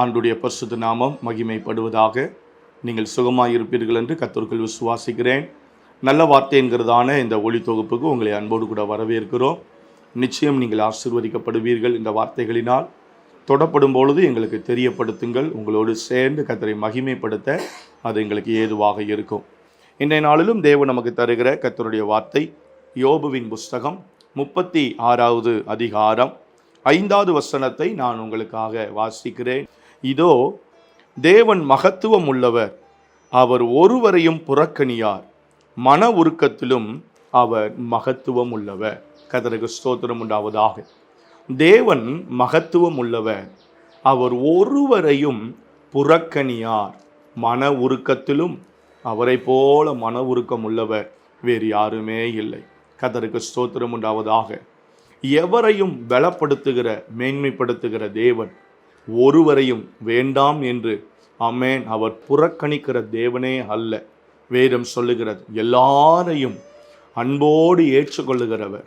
ஆண்டுடைய பரிசுத்த நாமம் மகிமைப்படுவதாக நீங்கள் சுகமாயிருப்பீர்கள் என்று கத்தோர்கள் விசுவாசிக்கிறேன். நல்ல வார்த்தை என்கிறதான இந்த ஒளி தொகுப்புக்கு உங்களை அன்போடு கூட வரவேற்கிறோம். நிச்சயம் நீங்கள் ஆசிர்வதிக்கப்படுவீர்கள் இந்த வார்த்தைகளினால். தொடப்படும் பொழுது எங்களுக்கு தெரியப்படுத்துங்கள். உங்களோடு சேர்ந்து கத்தரை மகிமைப்படுத்த அது எங்களுக்கு ஏதுவாக இருக்கும். இன்றைய நாளிலும் தேவன் நமக்கு தருகிற கத்தருடைய வார்த்தை யோபுவின் புஸ்தகம் முப்பத்தி ஆறாவது அதிகாரம் ஐந்தாவது வசனத்தை நான் உங்களுக்காக வாசிக்கிறேன். இதோ தேவன் மகத்துவம் உள்ளவர் அவர் ஒருவரையும் புறக்கணியார். மன உருக்கத்திலும் அவர் மகத்துவம் உள்ளவர் கதருக்கு ஸ்தோத்திரம் உண்டாவதாக. தேவன் மகத்துவம் உள்ளவர் அவர் ஒருவரையும் புறக்கணியார். மன உருக்கத்திலும் அவரை போல மன உருக்கம் உள்ளவர் வேறு யாருமே இல்லை. கதருக்கு ஸ்தோத்திரம் உண்டாவதாக. எவரையும் பலப்படுத்துகிற மேன்மைப்படுத்துகிற தேவன் ஒருவரையும் வேண்டாம் என்று. அமேன் அவர் புறக்கணிக்கிற தேவனே அல்ல. வேதம் சொல்லுகிறது எல்லாரையும் அன்போடு ஏற்றுக்கொள்ளுகிறவர்.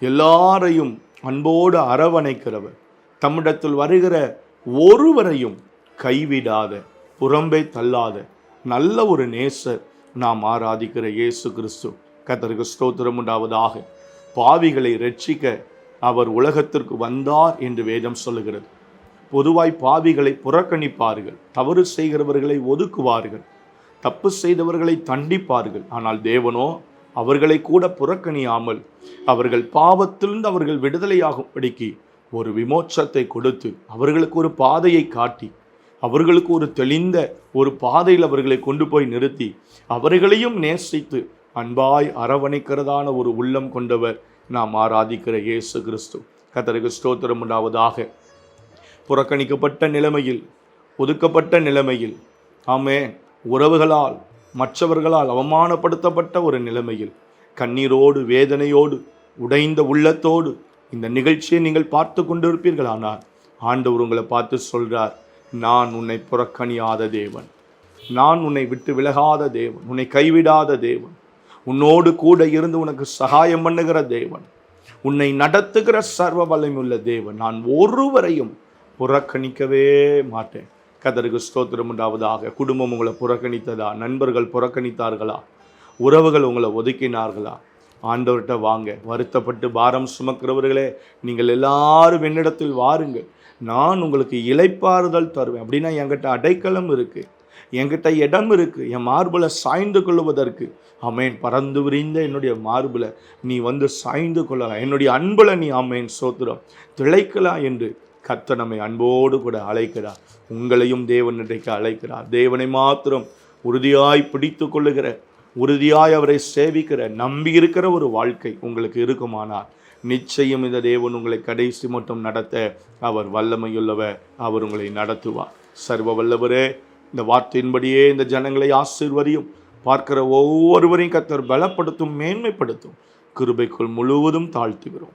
எல்லாரையும் அன்போடு அரவணைக்கிறவர். தம்மிடத்தில் வருகிற ஒருவரையும் கைவிடாத புறம்பை தள்ளாத நல்ல ஒரு நேசர் நாம் ஆராதிக்கிற இயேசு கிறிஸ்து. கத்தருக்கு ஸ்தோத்திரம் உண்டாவதாக. பாவிகளை ரட்சிக்க அவர் உலகத்திற்கு வந்தார் என்று வேதம் சொல்லுகிறது. பொதுவாய் பாவிகளை புறக்கணிப்பார்கள். தவறு செய்கிறவர்களை ஒதுக்குவார்கள். தப்பு செய்தவர்களை தண்டிப்பார்கள். ஆனால் தேவனோ அவர்களை கூட புறக்கணியாமல் அவர்கள் பாவத்திலிருந்து அவர்கள் விடுதலையாகும்படிக்கு ஒரு விமோச்சத்தை கொடுத்து அவர்களுக்கு ஒரு பாதையை காட்டி அவர்களுக்கு ஒரு தெளிந்த ஒரு பாதையில் அவர்களை கொண்டு போய் நிறுத்தி அவர்களையும் நேசித்து அன்பாய் அரவணைக்கிறதான ஒரு உள்ளம் கொண்டவர் நாம் ஆராதிக்கிற இயேசு கிறிஸ்து. கத்தருக்கு ஸ்தோத்திரம் உண்டாவதாக. புறக்கணிக்கப்பட்ட நிலைமையில் ஒதுக்கப்பட்ட நிலைமையில் ஆமே உறவுகளால் மற்றவர்களால் அவமானப்படுத்தப்பட்ட ஒரு நிலைமையில் கண்ணீரோடு வேதனையோடு உடைந்த உள்ளத்தோடு இந்த நிகழ்ச்சியை நீங்கள் பார்த்து கொண்டிருப்பீர்களானால் ஆண்டவர் உங்களை பார்த்து சொல்கிறார் நான் உன்னை புறக்கணியாத தேவன். நான் உன்னை விட்டு விலகாத தேவன். உன்னை கைவிடாத தேவன். உன்னோடு கூட இருந்து உனக்கு சகாயம் பண்ணுகிற தேவன். உன்னை நடத்துகிற சர்வ வல்லமையுள்ள தேவன். நான் ஒருவரையும் புறக்கணிக்கவே மாட்டேன். கதருக்கு ஸ்தோத்திரம் உண்டாவதாக. குடும்பம் உங்களை புறக்கணித்ததா? நண்பர்கள் புறக்கணித்தார்களா? உறவுகள் உங்களை ஒதுக்கினார்களா? ஆண்டவர்கிட்ட வாங்க. வருத்தப்பட்டு பாரம் சுமக்கிறவர்களே நீங்கள் எல்லாரும் என்னிடத்தில் வாருங்கள் நான் உங்களுக்கு இலைப்பாறுதல் தருவேன். அப்படின்னா என்கிட்ட அடைக்கலம் இருக்குது என்கிட்ட இடம் இருக்குது என் மார்பில் சாய்ந்து கொள்வதற்கு அமேன் பறந்து விரிந்த என்னுடைய மார்பில் நீ வந்து சாய்ந்து கொள்ளலாம். என்னுடைய அன்பில் நீ அமேன் சோத்திரம் திளைக்கலாம் என்று கத்த நம்மை அன்போடு கூட அழைக்கிறார். உங்களையும் தேவன் இன்றைக்கு அழைக்கிறார். தேவனை மாத்திரம் உறுதியாய் பிடித்து கொள்ளுகிற உறுதியாய் அவரை சேவிக்கிற நம்பி இருக்கிற ஒரு வாழ்க்கை உங்களுக்கு இருக்குமானால் நிச்சயம் இந்த தேவன் உங்களை கடைசி மட்டும் நடத்த அவர் வல்லமையுள்ளவர் அவர் உங்களை நடத்துவார். சர்வ வல்லவரே இந்த வார்த்தையின்படியே இந்த ஜனங்களை ஆசிர்வதியும். பார்க்கிற ஒவ்வொருவரையும் கத்தர் பலப்படுத்தும் மேன்மைப்படுத்தும். கிருபைக்குள் முழுவதும் தாழ்த்துகிறோம்